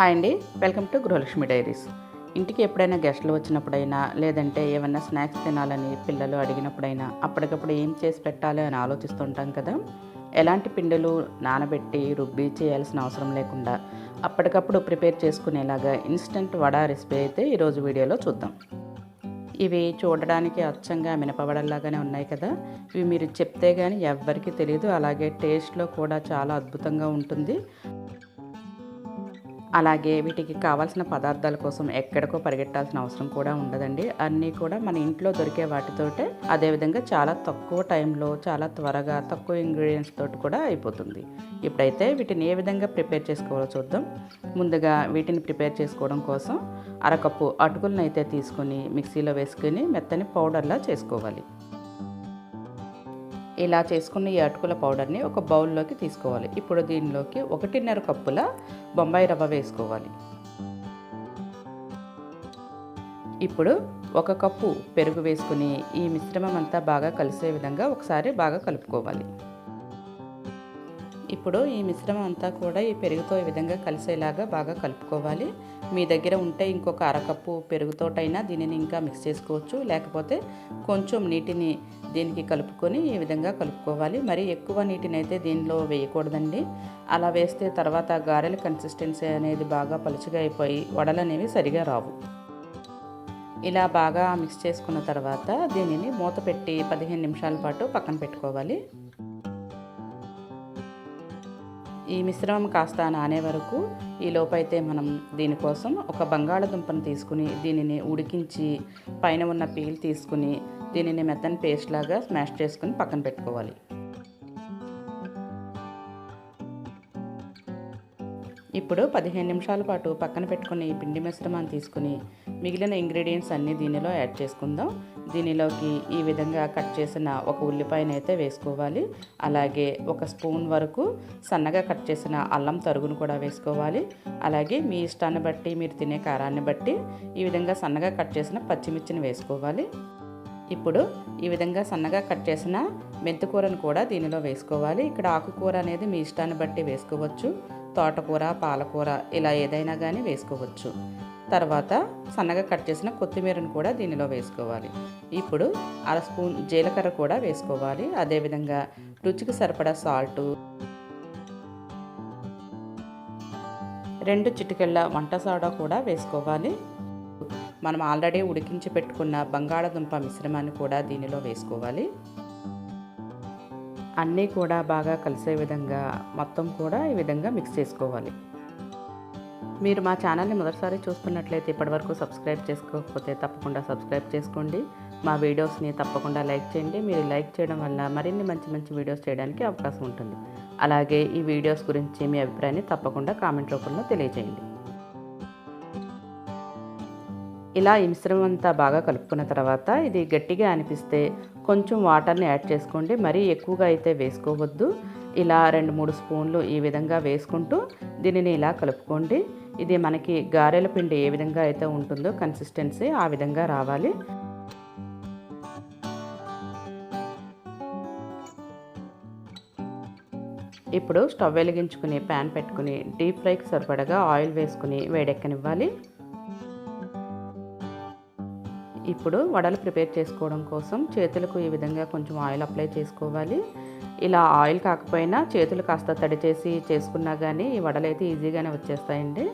Hi అండి. Welcome to Gruhalakshmi diaries. ఇంటికి ఎప్పుడైనా గెస్టులు వచ్చినప్పుడైనా లేదంటే ఏమన్నా స్నాక్స్ తినాలని పిల్లలు అడిగినప్పుడైనా అప్పటికప్పుడు ఏం చేసి పెట్టాలి అని ఆలోచిస్తుంటాం కదా? ఎలాంటి పిండిలు నానబెట్టి రుబ్బి చేయాల్సిన అవసరం లేకుండా అప్పటికప్పుడు ప్రిపేర్ చేసుకునేలాగా ఇన్స్టంట్ వడ రెసిపీ అయితే ఈరోజు వీడియోలో చూద్దాం. ఇవి చూడడానికి అచ్చంగా మినపవడల్లాగానే ఉన్నాయి కదా? ఇవి మీరు చెప్తే కానీ ఎవ్వరికీ తెలియదు అలాగే టేస్ట్లో కూడా చాలా అద్భుతంగా ఉంటుంది. అలాగే వీటికి కావాల్సిన పదార్థాల కోసం ఎక్కడికో పరిగెట్టాల్సిన అవసరం కూడా ఉండదండి. అన్నీ కూడా మన ఇంట్లో దొరికే వాటితోటే అదేవిధంగా చాలా తక్కువ టైంలో చాలా త్వరగా తక్కువ ఇంగ్రీడియంట్స్ తోటి కూడా అయిపోతుంది. ఇప్పుడైతే వీటిని ఏ విధంగా ప్రిపేర్ చేసుకోవాలో చూద్దాం. ముందుగా వీటిని ప్రిపేర్ చేసుకోవడం కోసం అరకప్పు అటుకులను అయితే తీసుకొని మిక్సీలో వేసుకొని మెత్తని పౌడర్లా చేసుకోవాలి. ఇలా చేసుకున్న ఈ అటుకుల పౌడర్ని ఒక బౌల్లోకి తీసుకోవాలి. ఇప్పుడు దీనిలోకి ఒకటిన్నర కప్పుల బొంబాయి రవ్వ వేసుకోవాలి. ఇప్పుడు ఒక కప్పు పెరుగు వేసుకుని ఈ మిశ్రమం అంతా బాగా కలిసే విధంగా ఒకసారి బాగా కలుపుకోవాలి. ఇప్పుడు ఈ మిశ్రమం అంతా కూడా ఈ పెరుగుతో ఈ విధంగా కలిసేలాగా బాగా కలుపుకోవాలి. మీ దగ్గర ఉంటే ఇంకొక అరకప్పు పెరుగుతోటైనా దీనిని ఇంకా మిక్స్ చేసుకోవచ్చు. లేకపోతే కొంచెం నీటిని దీనికి కలుపుకొని ఈ విధంగా కలుపుకోవాలి. మరి ఎక్కువ నీటిని అయితే దీనిలో వేయకూడదండి. అలా వేస్తే తర్వాత గారెల కన్సిస్టెన్సీ అనేది బాగా పలుచగా అయిపోయి వడలు అనేవి సరిగా రావు. ఇలా బాగా మిక్స్ చేసుకున్న తర్వాత దీనిని మూత పెట్టి పదిహేను నిమిషాల పాటు పక్కన పెట్టుకోవాలి. ఈ మిశ్రమం కాస్త నానే వరకు ఈ లోపైతే మనం దీనికోసం ఒక బంగాళదుంపను తీసుకుని దీనిని ఉడికించి పైన ఉన్న పీల్ తీసుకుని దీనిని మెత్తని పేస్ట్ లాగా స్మాష్ చేసుకుని పక్కన పెట్టుకోవాలి. ఇప్పుడు పదిహేను నిమిషాల పాటు పక్కన పెట్టుకుని పిండి మిశ్రమాన్ని తీసుకుని మిగిలిన ఇంగ్రీడియంట్స్ అన్నీ దీనిలో యాడ్ చేసుకుందాం. దీనిలోకి ఈ విధంగా కట్ చేసిన ఒక ఉల్లిపాయను అయితే వేసుకోవాలి. అలాగే ఒక స్పూన్ వరకు సన్నగా కట్ చేసిన అల్లం తరుగును కూడా వేసుకోవాలి. అలాగే మీ ఇష్టాన్ని బట్టి మీరు తినే కారాన్ని బట్టి ఈ విధంగా సన్నగా కట్ చేసిన పచ్చిమిర్చిని వేసుకోవాలి. ఇప్పుడు ఈ విధంగా సన్నగా కట్ చేసిన మెంతికూరను కూడా దీనిలో వేసుకోవాలి. ఇక్కడ ఆకుకూర అనేది మీ ఇష్టాన్ని బట్టి వేసుకోవచ్చు. తోటకూర పాలకూర ఇలా ఏదైనా కానీ వేసుకోవచ్చు. తర్వాత సన్నగా కట్ చేసిన కొత్తిమీరను కూడా దీనిలో వేసుకోవాలి. ఇప్పుడు అర స్పూన్ జీలకర్ర కూడా వేసుకోవాలి. అదేవిధంగా రుచికి సరిపడా సాల్టు రెండు చిటికెళ్ళ వంట సోడా కూడా వేసుకోవాలి. మనం ఆల్రెడీ ఉడికించి పెట్టుకున్న బంగాళదుంప మిశ్రమాన్ని కూడా దీనిలో వేసుకోవాలి. అన్నీ కూడా బాగా కలిసే విధంగా మొత్తం కూడా ఈ విధంగా మిక్స్ చేసుకోవాలి. మీరు మా ఛానల్ని మొదటిసారి చూస్తున్నట్లయితే ఇప్పటివరకు సబ్స్క్రైబ్ చేసుకోకపోతే తప్పకుండా సబ్స్క్రైబ్ చేసుకోండి. మా వీడియోస్ని తప్పకుండా లైక్ చేయండి. మీరు లైక్ చేయడం వల్ల మరిన్ని మంచి మంచి వీడియోస్ చేయడానికి అవకాశం ఉంటుంది. అలాగే ఈ వీడియోస్ గురించి మీ అభిప్రాయాన్ని తప్పకుండా కామెంట్ రూపంలో తెలియజేయండి. ఇలా ఈ మిశ్రమం అంతా బాగా కలుపుకున్న తర్వాత ఇది గట్టిగా అనిపిస్తే కొంచెం వాటర్ని యాడ్ చేసుకోండి. మరీ ఎక్కువగా అయితే వేసుకోవద్దు. ఇలా రెండు మూడు స్పూన్లు ఈ విధంగా వేసుకుంటూ దీనిని ఇలా కలుపుకోండి. ఇది మనకి గారెల పిండి ఏ విధంగా అయితే ఉంటుందో కన్సిస్టెన్సీ ఆ విధంగా రావాలి. ఇప్పుడు స్టవ్ వెలిగించుకుని ప్యాన్ పెట్టుకుని డీప్ ఫ్రైకి సరిపడగా ఆయిల్ వేసుకుని వేడెక్కనివ్వాలి. ఇప్పుడు వడలు ప్రిపేర్ చేసుకోవడం కోసం చేతులకు ఈ విధంగా కొంచెం ఆయిల్ అప్లై చేసుకోవాలి. ఇలా ఆయిల్ కాకపోయినా చేతులు కాస్త తడి చేసి చేసుకున్నా కానీ ఈ వడలు అయితే ఈజీగానే వచ్చేస్తాయండి.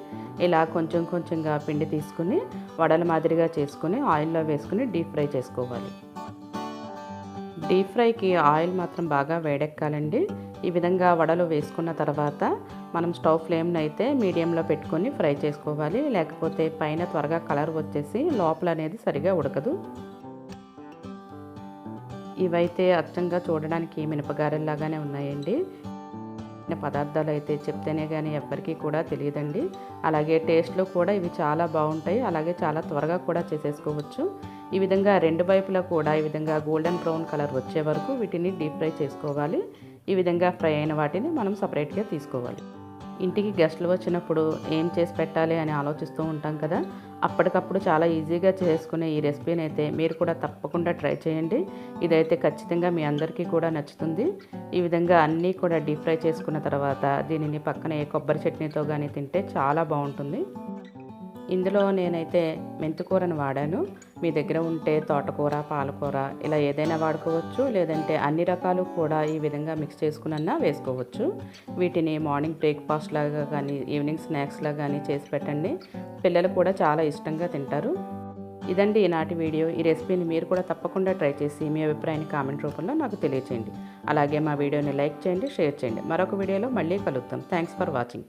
ఇలా కొంచెం కొంచెంగా పిండి తీసుకుని వడల మాదిరిగా చేసుకుని ఆయిల్లో వేసుకుని డీప్ ఫ్రై చేసుకోవాలి. డీప్ ఫ్రైకి ఆయిల్ మాత్రం బాగా వేడెక్కాలండి. ఈ విధంగా వడలు వేసుకున్న తర్వాత మనం స్టవ్ ఫ్లేమ్ని అయితే మీడియంలో పెట్టుకొని ఫ్రై చేసుకోవాలి. లేకపోతే పైన త్వరగా కలర్ వచ్చేసి లోపల అనేది సరిగా ఉడకదు. ఇవైతే అచ్చంగా చూడడానికి మినపగారెల్లాగానే ఉన్నాయండి. పదార్థాలు అయితే చెప్తేనే కానీ ఎవ్వరికీ కూడా తెలియదండి. అలాగే టేస్ట్లో కూడా ఇవి చాలా బాగుంటాయి. అలాగే చాలా త్వరగా కూడా చేసేసుకోవచ్చు. ఈ విధంగా రెండు వైపులా కూడా ఈ విధంగా గోల్డెన్ బ్రౌన్ కలర్ వచ్చే వరకు వీటిని డీప్ ఫ్రై చేసుకోవాలి. ఈ విధంగా ఫ్రై అయిన వాటిని మనం సపరేట్గా తీసుకోవాలి. ఇంటికి గెస్టులు వచ్చినప్పుడు ఏం చేసి పెట్టాలి అని ఆలోచిస్తూ ఉంటాం కదా. అప్పటికప్పుడు చాలా ఈజీగా చేసుకునే ఈ రెసిపీని అయితే మీరు కూడా తప్పకుండా ట్రై చేయండి. ఇదైతే ఖచ్చితంగా మీ అందరికీ కూడా నచ్చుతుంది. ఈ విధంగా అన్నీ కూడా డీప్ ఫ్రై చేసుకున్న తర్వాత దీనిని పక్కనే కొబ్బరి చట్నీతో కానీ తింటే చాలా బాగుంటుంది. ఇందులో నేనైతే మెంతికూరను వాడాను. మీ దగ్గర ఉంటే తోటకూర పాలకూర ఇలా ఏదైనా వాడుకోవచ్చు. లేదంటే అన్ని రకాలు కూడా ఈ విధంగా మిక్స్ చేసుకున్నా వేసుకోవచ్చు. వీటిని మార్నింగ్ బ్రేక్ఫాస్ట్ లాగా కానీ ఈవినింగ్ స్నాక్స్లా కానీ చేసి పెట్టండి. పిల్లలు కూడా చాలా ఇష్టంగా తింటారు. ఇదండి ఈనాటి వీడియో. ఈ రెసిపీని మీరు కూడా తప్పకుండా ట్రై చేసి మీ అభిప్రాయాన్ని కామెంట్ రూపంలో నాకు తెలియచేయండి. అలాగే మా వీడియోని లైక్ చేయండి షేర్ చేయండి. మరొక వీడియోలో మళ్ళీ కలుద్దాం. Thanks for watching.